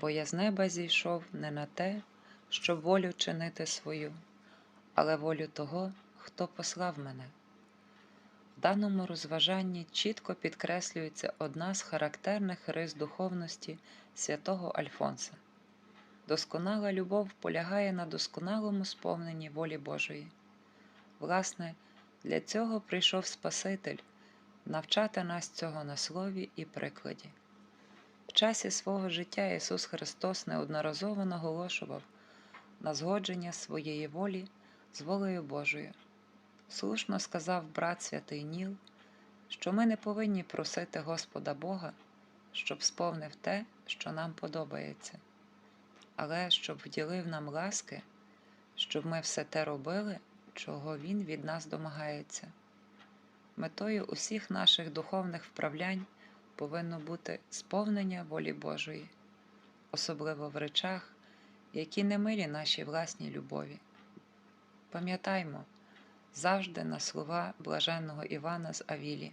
бо я з неба зійшов не на те, щоб волю чинити свою, але волю того, хто послав мене. В даному розважанні чітко підкреслюється одна з характерних рис духовності святого Альфонса. Досконала любов полягає на досконалому сповненні волі Божої. Власне, для цього прийшов Спаситель навчати нас цього на слові і прикладі. В часі свого життя Ісус Христос неодноразово наголошував на згодження своєї волі з волею Божою. Слушно сказав брат святий Ніл, що ми не повинні просити Господа Бога, щоб сповнив те, що нам подобається, але щоб вділив нам ласки, щоб ми все те робили, чого Він від нас домагається. Метою усіх наших духовних вправлянь повинно бути сповнення волі Божої, особливо в речах, які не милі нашій власній любові. Пам'ятаймо завжди на слова блаженного Івана з Авілі.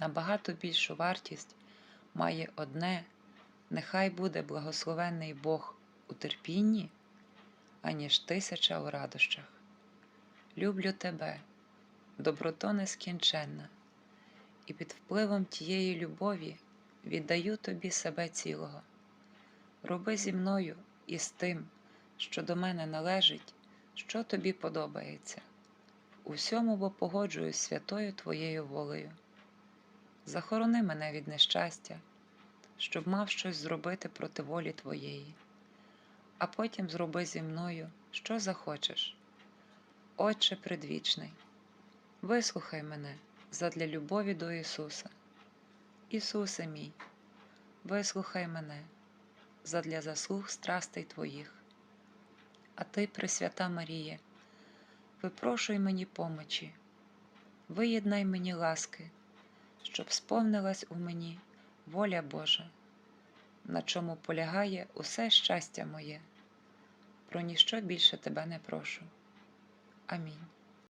Набагато більшу вартість має одне, нехай буде благословенний Бог у терпінні, аніж тисяча у радощах. Люблю тебе, доброто нескінченна, і під впливом тієї любові віддаю тобі себе цілого. Роби зі мною і з тим, що до мене належить, що тобі подобається. Усьому бо погоджуюсь святою Твоєю волею. Захорони мене від нещастя, щоб мав щось зробити проти волі Твоєї, а потім зроби зі мною, що захочеш. Отче предвічний, вислухай мене задля любові до Ісуса. Ісусе мій, вислухай мене задля заслуг страстей Твоїх. А Ти, Пресвята Марія, випрошуй мені помочі, виєднай мені ласки, щоб сповнилась у мені воля Божа, на чому полягає усе щастя моє. Про ніщо більше тебе не прошу. Амінь.